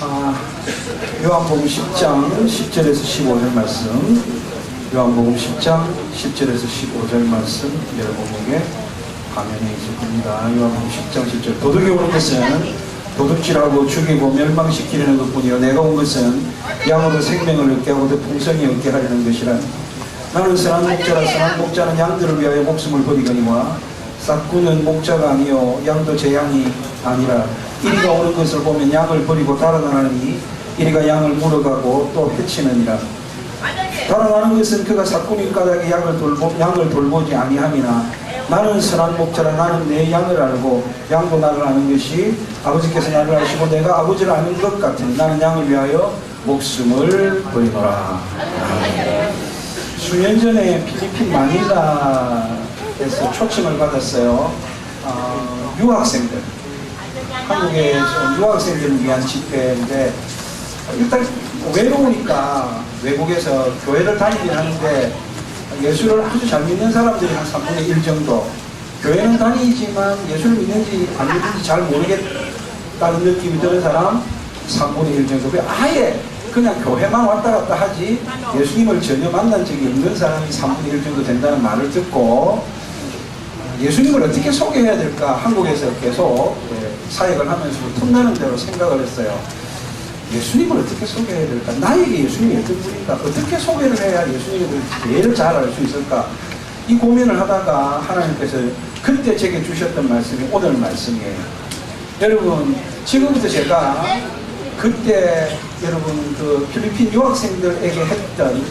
아, 요한복음 10장 10절에서 15절 말씀. 요한복음 10장 10절에서 15절 말씀 여러분에게 화면에 있을 겁니다. 요한복음 10장 10절. 도둑이 오는 것은 도둑질하고 죽이고 멸망시키려는 것뿐이요. 내가 온 것은 양으로 생명을 얻게 하고 더 풍성히 얻게 하려는 것이라. 나는 선한 목자라 선한 목자는 양들을 위하여 목숨을 버리거니와 싹구는 목자가 아니요 양도 제 양이 아니라 이리가 오는 것을 보면 양을 버리고 달아나니 이리가 양을 물어가고 또 해치느니라. 달아나는 것은 그가 삭군인 까닭에 양을 돌보, 양을 돌보지 아니함이나 나는 선한 목자라 나는 내 양을 알고 양도 나를 아는 것이 아버지께서 나를 아시고 내가 아버지를 아는 것 같으니 나는 양을 위하여 목숨을 버리노라. 수년 전에 필리핀 마닐라 에서 초청을 받았어요. 어, 유학생들. 한국의 좀 유학생들을 위한 집회인데 일단 외로우니까 외국에서 교회를 다니긴 하는데 예수를 아주 잘 믿는 사람들이 한 3분의 1 정도. 교회는 다니지만 예수를 믿는지 안 믿는지 잘 모르겠다는 느낌이 드는 사람 3분의 1 정도 그 아예 그냥 교회만 왔다 갔다 하지 예수님을 전혀 만난 적이 없는 사람이 3분의 1 정도 된다는 말을 듣고 예수님을 어떻게 소개해야 될까 한국에서 계속 예, 사역을 하면서 틈나는 대로 생각을 했어요. 예수님을 어떻게 소개해야 될까? 나에게 예수님이 어떤 분인가? 어떻게 소개를 해야 예수님을 제일 잘 알 수 있을까? 이 고민을 하다가 하나님께서 그때 제게 주셨던 말씀이 오늘 말씀이에요. 여러분, 지금부터 제가 그때 여러분 그 필리핀 유학생들에게 했던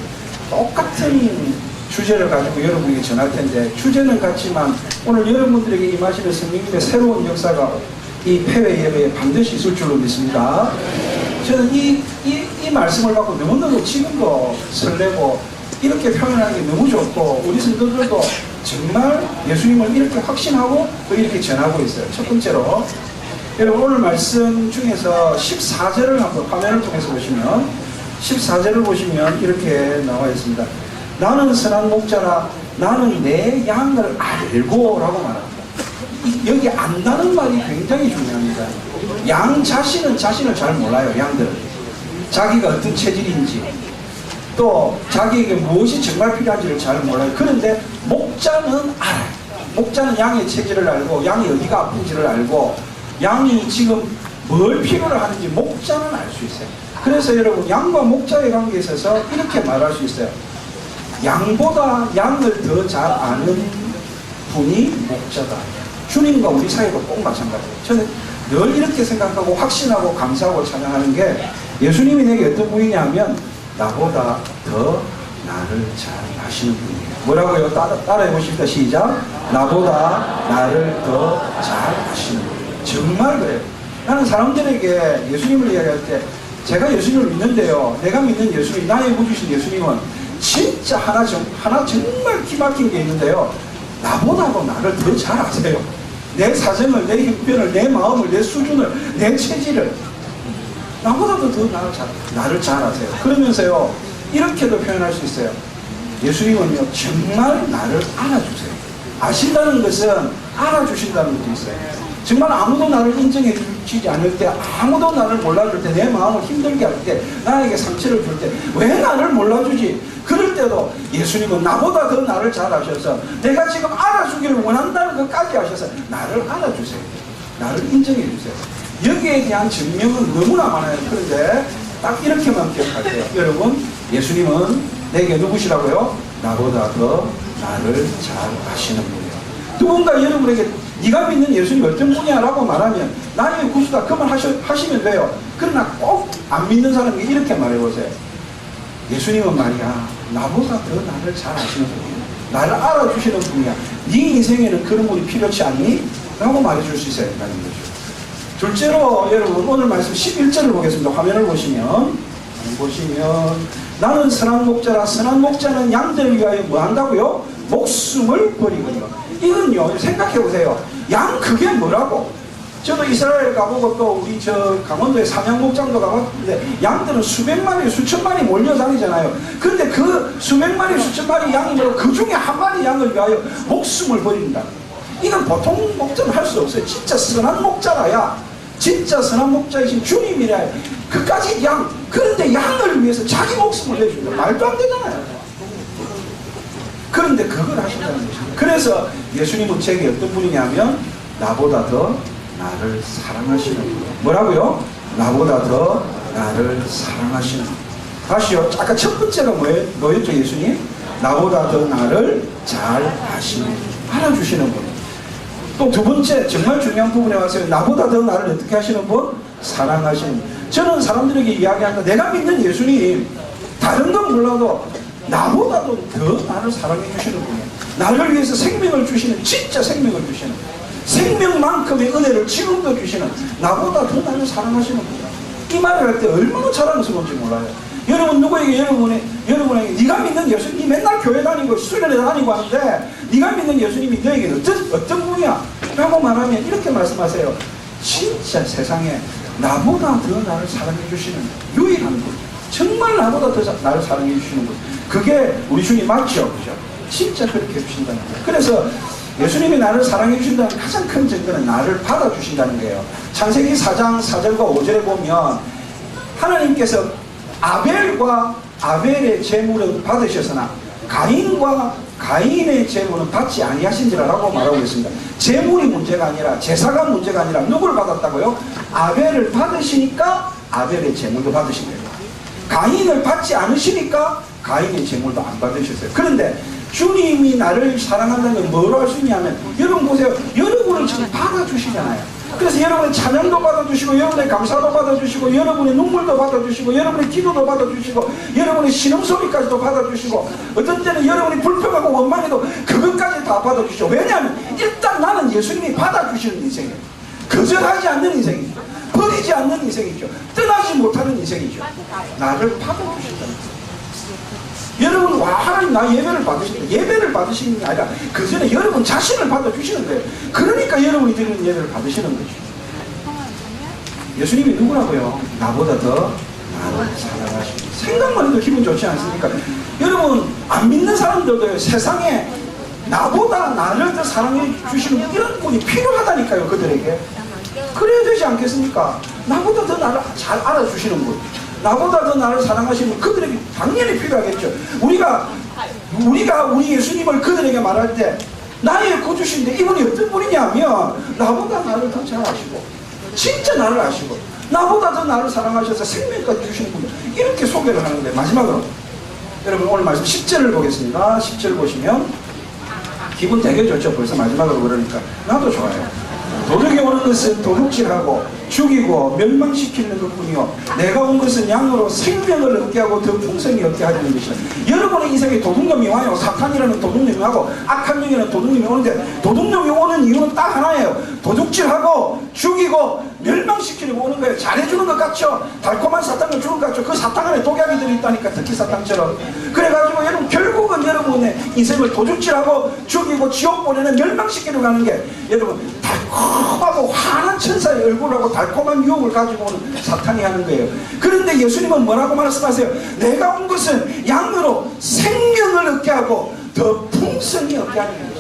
똑같은 주제를 가지고 여러분에게 전할 텐데 주제는 같지만 오늘 여러분들에게 임하시는 성령님의 새로운 역사가 이 폐회 예배에 반드시 있을 줄로 믿습니다. 저는 이, 이, 이 말씀을 받고 너무너무 지금도 설레고 이렇게 표현하는 게 너무 좋고 우리 성도들도 정말 예수님을 이렇게 확신하고 또 이렇게 전하고 있어요. 첫 번째로 여러분 오늘 말씀 중에서 14절을 한번 화면을 통해서 보시면 14절을 보시면 이렇게 나와 있습니다. 나는 선한 목자라 나는 내 양을 알고 라고 말합니다. 이- 여기 안다는 말이 굉장히 중요합니다. 양 자신은 자신을 잘 몰라요, 양들은. 자기가 어떤 체질인지, 또 자기에게 무엇이 정말 필요한지를 잘 몰라요. 그런데 목자는 알아요. 목자는 양의 체질을 알고, 양이 어디가 아픈지를 알고, 양이 지금 뭘 필요로 하는지 목자는 알 수 있어요. 그래서 여러분, 양과 목자의 관계에 있어서 이렇게 말할 수 있어요. 양보다 양을 더 잘 아는 분이 목자다. 주님과 우리 사이가 꼭 마찬가지예요. 저는 늘 이렇게 생각하고 확신하고 감사하고 찬양하는 게 예수님이 내게 어떤 분이냐 하면 나보다 더 나를 잘 아시는 분이에요. 뭐라고요? 따라, 따라해 보십시다. 시작. 나보다 나를 더 잘 아시는 분이에요. 정말 그래요. 나는 사람들에게 예수님을 이야기할 때 제가 예수님을 믿는데요. 내가 믿는 예수님, 나의 구주신 예수님은 진짜 하나, 정, 하나 정말 기막힌 게 있는데요. 나보다도 나를 더 잘 아세요. 내 사정을, 내 형편을, 내 마음을, 내 수준을, 내 체질을 나보다도 더 나를 잘, 나를 잘 아세요. 그러면서요, 이렇게도 표현할 수 있어요. 예수님은요, 정말 나를 알아주세요. 아신다는 것은 알아주신다는 것도 있어요. 정말 아무도 나를 인정해 주지 않을 때, 아무도 나를 몰라줄 때, 내 마음을 힘들게 할 때, 나에게 상처를 줄 때, 왜 나를 몰라주지? 그럴 때도 예수님은 나보다 더 나를 잘 아셔서 내가 지금 알아주기를 원한다는 것까지 하셔서 나를 알아주세요. 나를 인정해 주세요. 여기에 대한 증명은 너무나 많아요. 그런데 딱 이렇게만 기억하세요. 여러분, 예수님은 내게 누구시라고요? 나보다 더 나를 잘 아시는 분이에요. 누군가 여러분에게 네가 믿는 예수님 어떤 분이야? 라고 말하면 나의 구수다. 그만 하시면 돼요. 그러나 꼭 안 믿는 사람에게 이렇게 말해보세요. 예수님은 말이야 나보다 더 나를 잘 아시는 분이야 나를 알아주시는 분이야 네 인생에는 그런 분이 필요치 않니? 라고 말해줄 수 있어야 된다는 거죠 둘째로 여러분 오늘 말씀 11절을 보겠습니다 화면을 보시면 보시면 나는 선한 목자라 선한 목자는 양들을 위하여 뭐 한다고요? 목숨을 버리거든요 이건요 생각해 보세요. 양 그게 뭐라고? 저도 이스라엘 가보고 또 우리 저 강원도에 삼양목장도 가봤는데 양들은 수백 마리, 수천 마리 몰려 다니잖아요. 근데 그 수백 마리, 수천 마리 양이 뭐그 중에 한 마리 양을 위하여 목숨을 버린다. 이건 보통 목자는 할 수 없어요. 진짜 선한 목자라야. 진짜 선한 목자이신 주님이라 그까지 양. 그런데 양을 위해서 자기 목숨을 내준다. 말도 안 되잖아요 그런데 그걸 하신다는 것입니다 그래서 예수님은 제게 어떤 분이냐면 나보다 더 나를 사랑하시는 분 뭐라고요? 나보다 더 나를 사랑하시는 분 다시요 아까 첫 번째가 뭐였, 뭐였죠 예수님? 나보다 더 나를 잘 아시는 분 알아주시는 분 또 두 번째 정말 중요한 부분에 와서 나보다 더 나를 어떻게 하시는 분? 사랑하시는 분. 저는 사람들에게 이야기한다. 내가 믿는 예수님 다른 건 몰라도 나보다도 더 나를 사랑해 주시는 분이에요. 나를 위해서 생명을 주시는 진짜 생명을 주시는 생명만큼의 은혜를 지금도 주시는 나보다 더 나를 사랑하시는 분이에요. 이 말을 할 때 얼마나 자랑스러운지 몰라요. 여러분 누구에게 여러분의 여러분에게 네가 믿는 예수님이 맨날 교회 다니고 수련회 다니고 하는데 네가 믿는 예수님이 너에게 어떤 어떤 분이야? 라고 말하면 이렇게 말씀하세요. 진짜 세상에 나보다 더 나를 사랑해 주시는 유일한 분. 정말 나보다 더 사- 나를 사랑해 주시는 분. 그게 우리 주님 맞죠? 그죠? 진짜 그렇게 해주신다는 거예요. 그래서 예수님이 나를 사랑해 주신다는 가장 큰 증거는 나를 받아주신다는 거예요. 창세기 4장 4절과 5절에 보면 하나님께서 아벨과 아벨의 제물을 받으셨으나 가인과 가인의 제물은 받지 아니하신지라라고 말하고 있습니다. 제물이 문제가 아니라 제사가 문제가 아니라 누굴 받았다고요? 아벨을 받으시니까 아벨의 제물도 받으신 거예요. 가인을 받지 않으시니까 가인의 제물도 안 받으셨어요. 그런데 주님이 나를 사랑한다는 건 뭐로 할 수 있냐면 여러분 보세요. 여러분을 지금 받아주시잖아요. 그래서 여러분의 찬양도 받아주시고 여러분의 감사도 받아주시고 여러분의 눈물도 받아주시고 여러분의 기도도 받아주시고 여러분의 신음소리까지도 받아주시고 어떤 때는 여러분이 불평하고 원망해도 그것까지 다 받아주시고 왜냐하면 일단 나는 예수님이 받아주시는 인생이에요. 거절하지 않는 인생이죠. 버리지 않는 인생이죠. 떠나지 못하는 인생이죠. 나를 받아주신다는. 여러분 와 하나님 나 예배를 받으신다 예배를 받으시는 게 아니라 그 전에 여러분 자신을 받아주시는 거예요 그러니까 여러분이 드리는 예배를 받으시는 거죠 예수님이 누구라고요? 나보다 더 나를 사랑하시고 생각만 해도 기분 좋지 않습니까? 여러분 안 믿는 사람들도 세상에 나보다 나를 더 사랑해 주시는 이런 분이 필요하다니까요 그들에게 그래야 되지 않겠습니까? 나보다 더 나를 잘 알아주시는 분 나보다 더 나를 사랑하시는 분 그들에게 당연히 필요하겠죠. 우리가 우리가 우리 예수님을 그들에게 말할 때 나의 구주신데 이분이 어떤 분이냐면 나보다 나를 더 잘 아시고 진짜 나를 아시고 나보다 더 나를 사랑하셔서 생명까지 주시는 분 이렇게 소개를 하는데 마지막으로 여러분 오늘 말씀 10절을 보겠습니다. 10절 보시면 기분 되게 좋죠. 벌써 마지막으로 그러니까 나도 좋아요 도둑이 오는 것은 도둑질하고 죽이고 멸망시키는 것뿐이요. 내가 온 것은 양으로 생명을 얻게 하고 더 풍성히 얻게 하려는 것이다 여러분의 인생에 도둑놈이 와요. 사탄이라는 도둑놈이 하고 악한 영이라는 도둑놈이 오는데 도둑놈이 오는 이유는 딱 하나예요. 도둑질하고 죽이고 멸망시키려고 오는 거예요. 잘해주는 것 같죠? 달콤한 사탕을 주는 것 같죠? 그 사탕 안에 독약이 들어있다니까 특히 사탕처럼. 그래가지고 여러분 결국은 여러분의 인생을 도둑질하고 죽이고 지옥 보내는 멸망시키려고 하는 게 여러분 달콤하고 환한 천사의 얼굴하고 달콤한 유혹을 가지고 오는 사탄이 하는 거예요. 그런데 예수님은 뭐라고 말씀하세요? 내가 온 것은 양으로 생명을 얻게 하고 더 풍성히 얻게 하는 거예요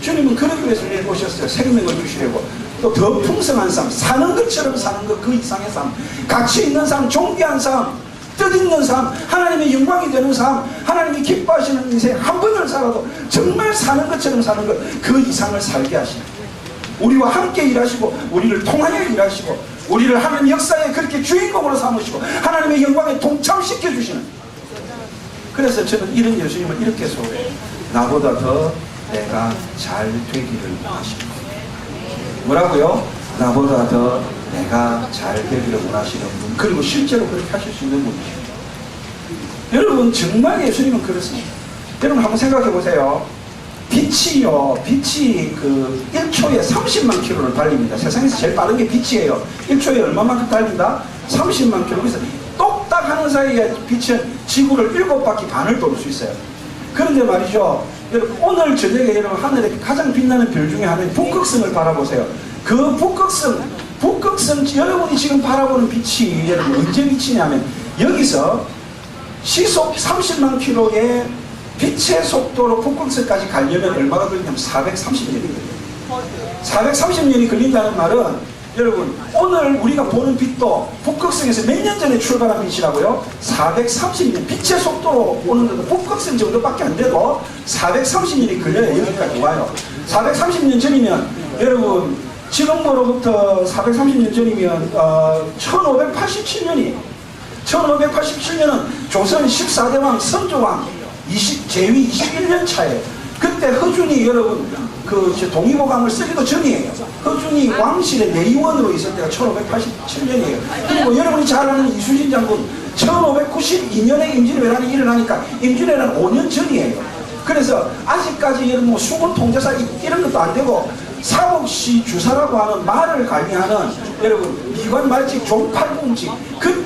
주님은 그러기 위해서 우리를 오셨어요. 생명을 주시려고 또 더 풍성한 삶 사는 것처럼 사는 것 그 이상의 삶 가치 있는 삶 존귀한 삶 뜻있는 삶, 하나님의 영광이 되는 삶, 하나님이 기뻐하시는 인생 한 번을 살아도 정말 사는 것처럼 사는 것, 그 이상을 살게 하시는 우리와 함께 일하시고, 우리를 통하여 일하시고, 우리를 하는 역사에 그렇게 주인공으로 삼으시고, 하나님의 영광에 동참시켜 주시는. 그래서 저는 이런 예수님을 이렇게 소개해요. 나보다 더 내가 잘 되기를 원하십니다. 뭐라고요? 나보다 더 내가 잘 되기를 원하시는 분. 그리고 실제로 그렇게 하실 수 있는 분이죠 여러분 정말 예수님은 그렇습니다. 여러분 한번 생각해 보세요. 빛이요. 빛이 그 1초에 30만 킬로를 달립니다. 세상에서 제일 빠른 게 빛이에요. 1초에 얼마만큼 달린다? 30만 킬로. 그래서 똑딱 하는 사이에 빛은 지구를 7바퀴 반을 돌 수 있어요. 그런데 말이죠 오늘 저녁에 여러분 하늘에 가장 빛나는 별 중에 하나인 북극성을 바라보세요 그 북극성 북극성 여러분이 지금 바라보는 빛이 여러분 언제 비치냐면 여기서 시속 30만 킬로의 빛의 속도로 북극성까지 가려면 얼마가 걸리냐면 430년이 걸려요. 430년이 걸린다는 말은 여러분 오늘 우리가 보는 빛도 북극성에서 몇 년 전에 출발한 빛이라고요? 430년 빛의 속도로 오는 것도 북극성 정도밖에 안 되고 430년이 걸려야 여기까지 와요 430년 전이면 여러분 지금으로부터 430년 전이면 어, 1587년이 1587년은 조선 14대왕 선조왕 20, 제위 21년 차에 그때 허준이 여러분 그저 동의보감을 쓰기도 전이에요. 허준이 왕실의 내의원으로 있을 때가 1587년이에요. 그리고 여러분이 잘 아는 이순신 장군 1592년에 임진왜란이 일어나니까 임진왜란 5년 전이에요. 그래서 아직까지 여러분 뭐 수군 통제사 이- 이런 것도 안 되고 사옥시 주사라고 하는 말을 관리하는 여러분 미관 말직 종팔공직 그, 그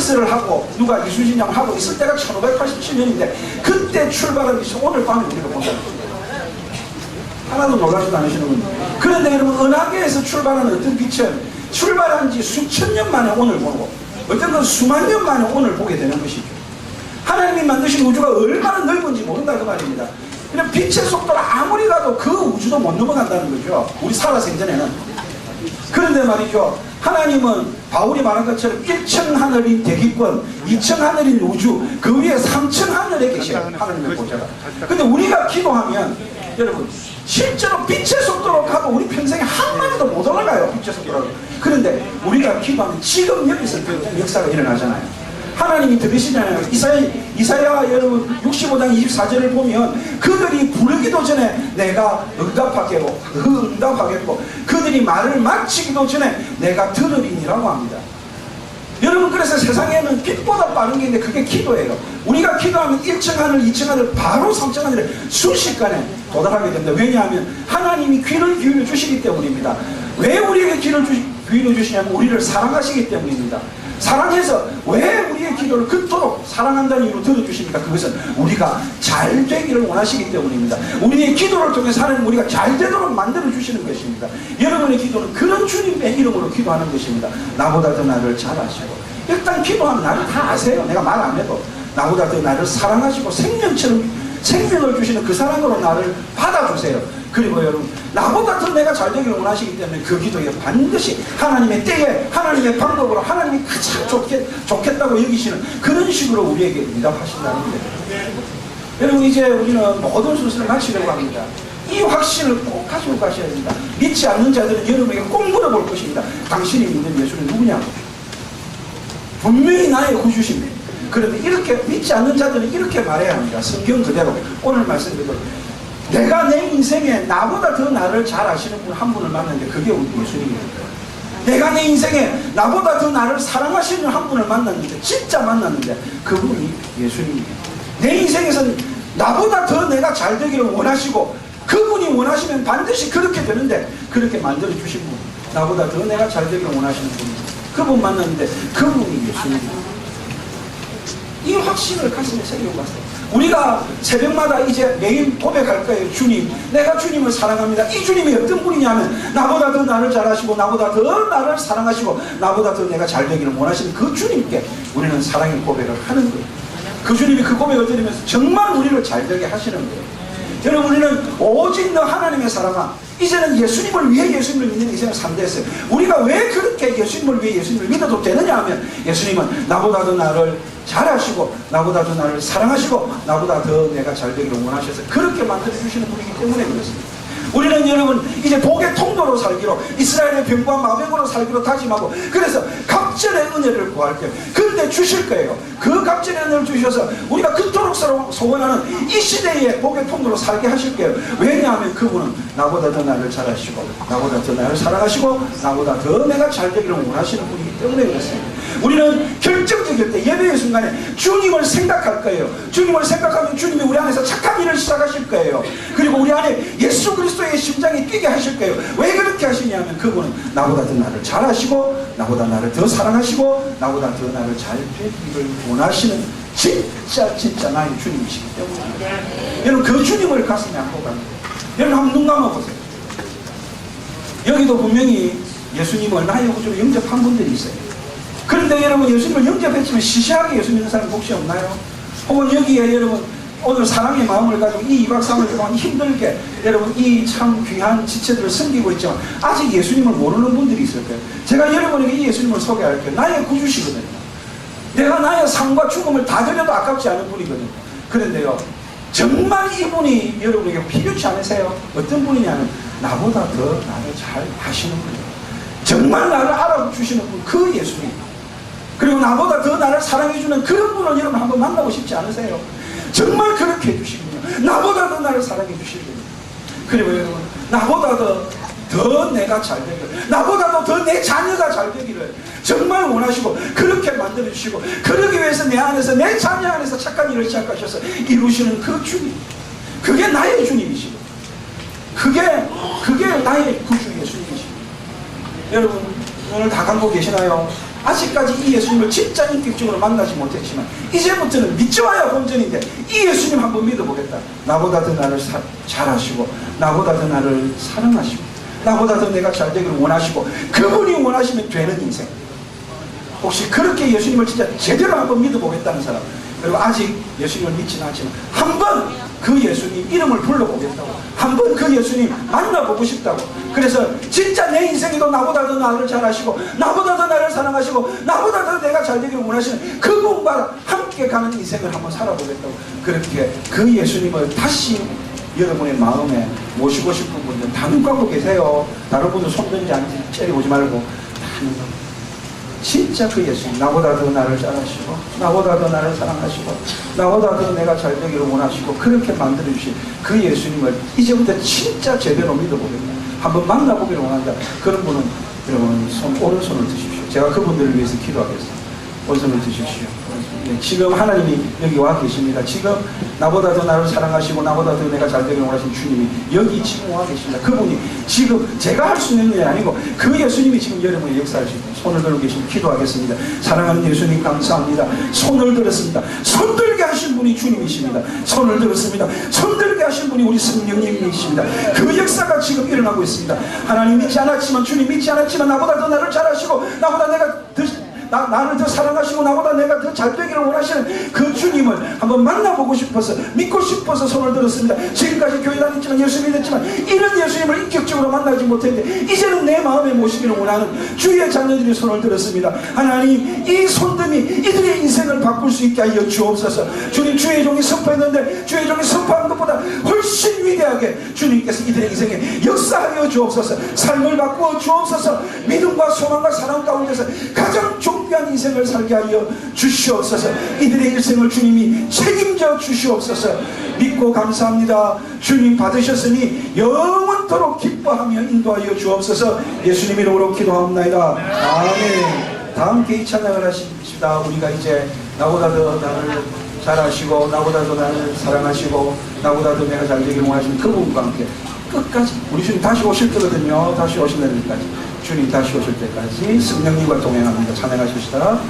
벼슬을 하고 누가 이순신 양 하고 있을 때가 1587년인데 그때 출발한 것이 오늘 밤에 우리가 본다. 하나도 놀라지도 않으시는 분들. 그런데 여러분 은하계에서 출발하는 어떤 빛은 출발한 지 수천 년 만에 오늘 보고 어떤 건 수만 년 만에 오늘 보게 되는 것이죠. 하나님이 만드신 우주가 얼마나 넓은지 모른다 그 말입니다. 그냥 빛의 속도를 아무리 가도 그 우주도 못 넘어간다는 거죠. 우리 살아 생전에는. 그런데 말이죠. 하나님은 바울이 말한 것처럼 1층 하늘인 대기권, 2층 하늘인 우주, 그 위에 3층 하늘에 계셔요. 하나님의 보좌가. 근데 우리가 기도하면 여러분 실제로 빛의 속도로 가도 우리 평생에 한 마디도 못 올라가요. 빛의 속도로. 그런데 우리가 기도하면 지금 여기서 그 역사가 일어나잖아요. 하나님이 들으시잖아요. 이사야, 이사야 여러분 65장 24절을 보면 그들이 부르기도 전에 내가 응답하겠고 그 응답하겠고 그들이 말을 마치기도 전에 내가 들으리니라고 합니다. 여러분 그래서 세상에는 빛보다 빠른 게 있는데 그게 기도예요. 우리가 기도하면 1층 하늘, 2층 하늘, 바로 3층 하늘에 순식간에 도달하게 됩니다. 왜냐하면 하나님이 귀를 기울여 주시기 때문입니다. 왜 우리에게 귀를 주, 기 울여 주시냐면 우리를 사랑하시기 때문입니다. 사랑해서 왜 우리의 기도를 그토록 사랑한다는 이유로 들어주십니까? 그것은 우리가 잘 되기를 원하시기 때문입니다. 우리의 기도를 통해서 하나님 우리가 잘 되도록 만들어 주시는 것입니다. 여러분의 기도는 그런 주님의 이름으로 기도하는 것입니다. 나보다 더 나를 잘 아시고 일단 기도하면 나를 다 아세요. 내가 말 안 해도 나보다 더 나를 사랑하시고 생명처럼 생명을 주시는 그 사랑으로 나를 받아주세요. 그리고 여러분 나보다 더 내가 잘 되기를 원하시기 때문에 그 기도에 반드시 하나님의 때에 하나님의 방법으로 하나님이 가장 좋게, 좋겠다고 여기시는 그런 식으로 우리에게 응답하신다는 거예요. 여러분 이제 우리는 모든 순서를 마치려고 합니다. 이 확신을 꼭 가지고 가셔야 됩니다. 믿지 않는 자들은 여러분에게 꼭 물어볼 것입니다. 당신이 믿는 예수는 누구냐고. 분명히 나의 구주십니다. 그런데 이렇게 믿지 않는 자들은 이렇게 말해야 합니다. 성경 그대로 오늘 말씀 그대로 내가 내 인생에 나보다 더 나를 잘 아시는 분 한 분을 만났는데 그게 우리 예수님입니다. 내가 내 인생에 나보다 더 나를 사랑하시는 한 분을 만났는데 진짜 만났는데 그분이 예수님이에요. 내 인생에서는 나보다 더 내가 잘 되기를 원하시고 그분이 원하시면 반드시 그렇게 되는데 그렇게 만들어 주신 분 나보다 더 내가 잘 되기를 원하시는 분이 그분 만났는데 그분이 예수님이에요. 이 확신을 가슴에 새기고 갔어요. 우리가 새벽마다 이제 매일 고백할 거예요. 주님, 내가 주님을 사랑합니다. 이 주님이 어떤 분이냐면 나보다 더 나를 잘하시고 나보다 더 나를 사랑하시고 나보다 더 내가 잘 되기를 원하시는 그 주님께 우리는 사랑의 고백을 하는 거예요. 그 주님이 그 고백을 드리면서 정말 우리를 잘 되게 하시는 거예요. 여러분 우리는 오직 너 하나님의 사랑아 이제는 예수님을 위해 예수님을 믿는 인생을 산대했어요. 우리가 왜 그렇게 예수님을 위해 예수님을 믿어도 되느냐 하면 예수님은 나보다 더 나를 잘하시고 나보다 더 나를 사랑하시고 나보다 더 내가 잘 되기를 원하셔서 그렇게 만들어 주시는 분이기 때문에 그렇습니다. 우리는 여러분 이제 복의 통로로 살기로 이스라엘의 병과 마병으로 살기로 다짐하고 그래서 갑절의 은혜를 구할 거예요. 근데 주실 거예요. 그 갑절의 은혜를 주셔서 우리가 그토록 소원하는 이 시대의 복의 통로로 살게 하실 거예요. 왜냐하면 그분은 나보다 더 나를 잘하시고 나보다 더 나를 사랑하시고 나보다 더 내가 잘 되기를 원하시는 분이기 때문에 그렇습니다. 우리는 결정적일 때 예배의 순간에 주님을 생각할 거예요. 주님을 생각하면 주님이 우리 안에서 착한 일을 시작하실 거예요. 그리고 우리 안에 예수 그리스도의 심장이 뛰게 하실 거예요. 왜 그렇게 하시냐면 그분은 나보다 더 나를 잘하시고 나보다 나를 더 사랑하시고 나보다 더 나를 잘 되기를 원하시는 진짜 진짜 나의 주님이시기 때문에 여러분 그 주님을 가슴에 안고 갑니다. 여러분 한번 눈 감아보세요. 여기도 분명히 예수님을 나의 구주로 영접한 분들이 있어요. 그런데 여러분 예수님을 영접했지만 시시하게 예수 믿는 사람 혹시 없나요? 혹은 여기에 여러분 오늘 사랑의 마음을 가지고 이 2박 3일 동안 힘들게 여러분 이 참 귀한 지체들을 섬기고 있지만 아직 예수님을 모르는 분들이 있을 거예요. 제가 여러분에게 이 예수님을 소개할게요. 나의 구주시거든요. 내가 나의 삶과 죽음을 다 드려도 아깝지 않은 분이거든요. 그런데요, 정말 이분이 여러분에게 필요치 않으세요? 어떤 분이냐면 나보다 더 나를 잘 아시는 분이에요. 정말 나를 알아주시는 분, 그 예수님. 그리고 나보다 더 나를 사랑해주는 그런 분을 여러분 한번 만나고 싶지 않으세요? 정말 그렇게 해주시군요. 나보다 더 나를 사랑해주시거든요. 그리고 여러분, 나보다 더, 더 내가 잘 되기를, 나보다도 더내 자녀가 잘 되기를 정말 원하시고, 그렇게 만들어주시고, 그러기 위해서 내 안에서, 내 자녀 안에서 착한 일을 시작하셔서 이루시는 그 주님. 그게 나의 주님이시고, 그게, 그게 나의 구주 예수님이시고. 여러분, 오늘 다 갖고 계시나요? 아직까지 이 예수님을 진짜 인격적으로 만나지 못했지만 이제부터는 믿지 와야 본전인데 이 예수님 한번 믿어보겠다. 나보다 더 나를 사- 잘하시고 나보다 더 나를 사랑하시고 나보다 더 내가 잘 되기를 원하시고 그분이 원하시면 되는 인생. 혹시 그렇게 예수님을 진짜 제대로 한번 믿어보겠다는 사람 그리고 아직 예수님을 믿지는 않지만 한 번 그 예수님 이름을 불러보겠다고. 한 번 그 예수님 만나보고 싶다고. 그래서 진짜 내 인생에도 나보다 더 나를 잘하시고 나보다 더 나를 사랑하시고 나보다 더 내가 잘 되기를 원하시는 그분과 함께 가는 인생을 한번 살아보겠다고. 그렇게 그 예수님을 다시 여러분의 마음에 모시고 싶은 분들 다 눈 감고 계세요. 다른 분들 손 든지 안 든지 째려보지 말고 다눈 감고 진짜 그 예수님 나보다 더 나를 잘하시고 나보다 더 나를 사랑하시고 나보다 더 내가 잘 되기를 원하시고 그렇게 만들어 주신 그 예수님을 이제부터 진짜 제대로 믿어보겠다. 한번 만나보기를 원한다. 그런 분은 여러분 손 오른손을 드십시오. 제가 그분들을 위해서 기도하겠습니다. 오른손을 드십시오. 네, 지금 하나님이 여기 와 계십니다. 지금 나보다 더 나를 사랑하시고 나보다 더 내가 잘 되기를 원하시는 주님이 여기 지금 와 계십니다. 그분이 지금 제가 할 수 있는 일이 아니고 그 예수님이 지금 여러분의 역사하시고 손을 들고 계시면 기도하겠습니다. 사랑하는 예수님 감사합니다. 손을 들었습니다. 손 들게 하신 분이 주님이십니다. 손을 들었습니다. 손 들게 하신 분이 우리 성령님이십니다. 그 역사가 지금 일어나고 있습니다. 하나님 믿지 않았지만 주님 믿지 않았지만 나보다 더 나를 잘하시고 나보다 내가 더 나, 나를 더 사랑하시고 나보다 내가 더 잘 되기를 원하시는 그 주님을 한번 만나보고 싶어서 믿고 싶어서 손을 들었습니다. 지금까지 교회 다녔지만 예수 믿었지만 이런 예수님을 인격적으로 만나지 못했는데 이제는 내 마음에 모시기를 원하는 주의 자녀들이 손을 들었습니다. 하나님 이 손들이 이들의 인생을 바꿀 수 있게 하여 주옵소서. 주님 주의 종이 선포했는데 주의 종이 선포한 것보다 훨씬 위대하게 주님께서 이들의 인생에 역사하여 주옵소서. 삶을 바꾸어 주옵소서. 믿음과 소망과 사랑 가운데서 가장 존 귀한 인생을 살게 하여 주시옵소서. 이들의 일생을 주님이 책임져 주시옵소서. 믿고 감사합니다. 주님 받으셨으니 영원토록 기뻐하며 인도하여 주옵소서. 예수님 이름으로 기도합니다. 아멘. 다 함께 이 찬양을 하십시다. 우리가 이제 나보다 더 나를 잘하시고 나보다 더 나를 사랑하시고 나보다 더 내가 잘 되길 원하시는 그분과 함께 끝까지 우리 주님 다시 오실 때거든요. 다시 오시는 때까지 주님 다시 오실 때까지 성령님과 동행합니다. 찬양하십시다.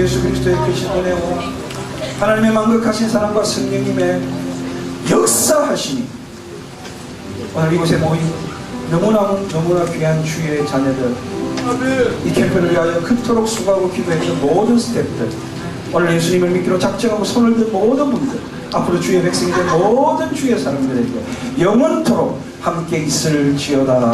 예수 그리스도의 크신 은혜와 하나님의 만극하신 사랑과 성령님의 역사하시니 오늘 이곳에 모인 너무나 너무나 귀한 주의 자녀들 이 캠프를 위하여 그토록 수고하고 기도했던 모든 스태프들 오늘 예수님을 믿기로 작정하고 손을 든 모든 분들 앞으로 주의 백성이 된 모든 주의 사람들에게 영원토록 함께 있을지어다